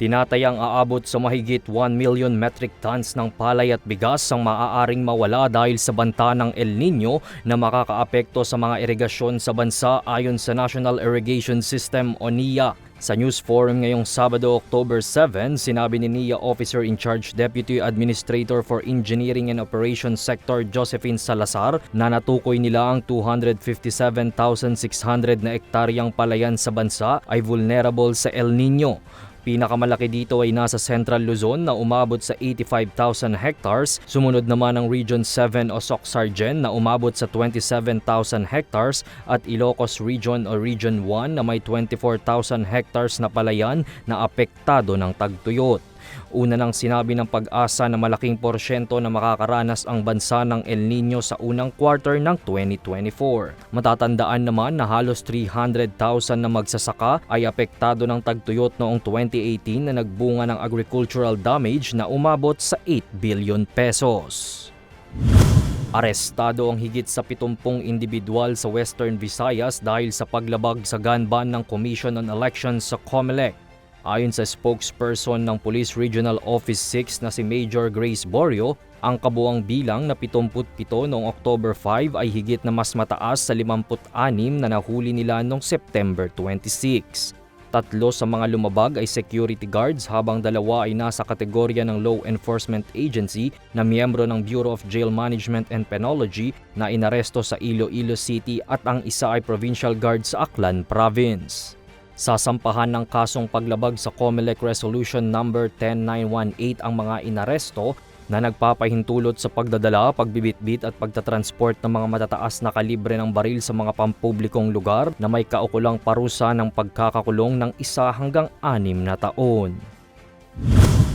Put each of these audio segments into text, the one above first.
Tinatayang aabot sa mahigit 1 million metric tons ng palay at bigas ang maaaring mawala dahil sa banta ng El Nino na makakaapekto sa mga irigasyon sa bansa ayon sa National Irrigation System o NIA. Sa news forum ngayong Sabado, October 7, sinabi ni NIA Officer in Charge Deputy Administrator for Engineering and Operations Sector Josephine Salazar na natukoy nila ang 257,600 na ektaryang palayan sa bansa ay vulnerable sa El Nino. Pinakamalaki dito ay nasa Central Luzon na umabot sa 85,000 hectares, sumunod naman ang Region 7 o Soc-Sargen na umabot sa 27,000 hectares at Ilocos Region o Region 1 na may 24,000 hectares na palayan na apektado ng tagtuyot. Una nang sinabi ng pag-asa na malaking porsyento na makakaranas ang bansa ng El Nino sa unang quarter ng 2024. Matatandaan naman na halos 300,000 na magsasaka ay apektado ng tagtuyot noong 2018 na nagbunga ng agricultural damage na umabot sa 8 billion pesos. Arestado ang higit sa 70 individual sa Western Visayas dahil sa paglabag sa gun ban ng Commission on Elections sa COMELEC. Ayon sa spokesperson ng Police Regional Office 6 na si Major Grace Borio, ang kabuang bilang na 77 noong October 5 ay higit na mas mataas sa 56 na nahuli nila noong September 26. Tatlo sa mga lumabag ay security guards habang dalawa ay nasa kategorya ng law enforcement agency na miyembro ng Bureau of Jail Management and Penology na inaresto sa Iloilo City at ang isa ay provincial guard sa Aklan Province. Sasampahan ng kasong paglabag sa COMELEC Resolution Number 10918 ang mga inaresto na nagpapahintulot sa pagdadala, pagbibitbit at pagtatransport ng mga matataas na kalibre ng baril sa mga pampublikong lugar na may kaukulang parusa ng pagkakakulong ng isa hanggang anim na taon.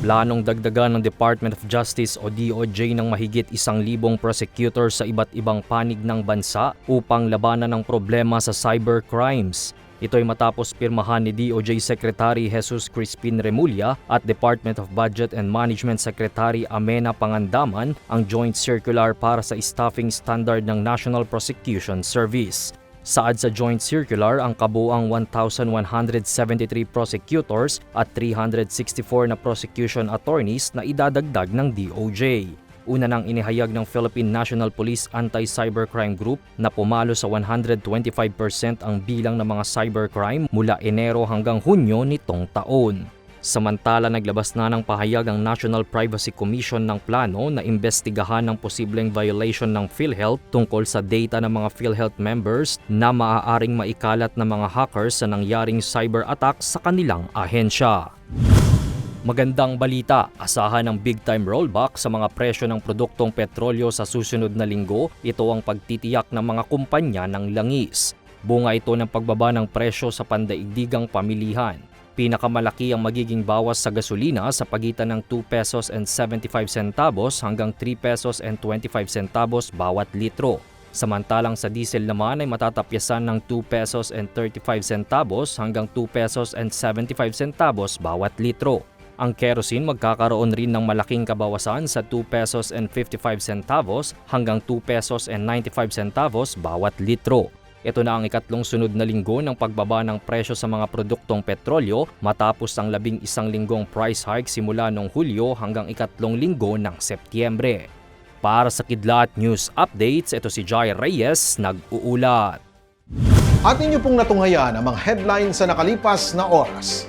Planong dagdagan ng Department of Justice o DOJ ng mahigit isang libong prosecutor sa iba't ibang panig ng bansa upang labanan ang problema sa cybercrimes. Ito ay matapos pirmahan ni DOJ Secretary Jesus Crispin Remulla at Department of Budget and Management Secretary Amena Pangandaman ang joint circular para sa staffing standard ng National Prosecution Service. Saad sa joint circular ang kabuang 1,173 prosecutors at 364 na prosecution attorneys na idadagdag ng DOJ. Una nang inihayag ng Philippine National Police Anti-Cybercrime Group na pumalo sa 125% ang bilang ng mga cybercrime mula Enero hanggang Hunyo nitong taon. Samantala naglabas na ng pahayag ang National Privacy Commission ng plano na imbestigahan ng posibleng violation ng PhilHealth tungkol sa data ng mga PhilHealth members na maaaring maikalat ng mga hackers sa nangyaring cyber attack sa kanilang ahensya. Magandang balita, asahan ng big time rollback sa mga presyo ng produktong petrolyo sa susunod na linggo. Ito ang pagtitiyak ng mga kumpanya ng langis. Bunga ito ng pagbaba ng presyo sa pandaigdigang pamilihan. Pinakamalaki ang magiging bawas sa gasolina sa pagitan ng 2 pesos and 75 centavos hanggang 3 pesos and 25 centavos bawat litro. Samantalang sa diesel naman ay matatapyasan ng 2 pesos and 35 centavos hanggang 2 pesos and 75 centavos bawat litro. Ang kerosene magkakaroon rin ng malaking kabawasan sa 2 pesos and 55 centavos hanggang 2 pesos and 95 centavos bawat litro. Ito na ang ikatlong sunod na linggo ng pagbaba ng presyo sa mga produktong petrolyo matapos ang labing isang linggong price hike simula noong Hulyo hanggang ikatlong linggo ng Setyembre. Para sa Kidlat News Updates, ito si Jai Reyes, nag-uulat. at inyo pong natunghayan ang mga headlines sa nakalipas na oras.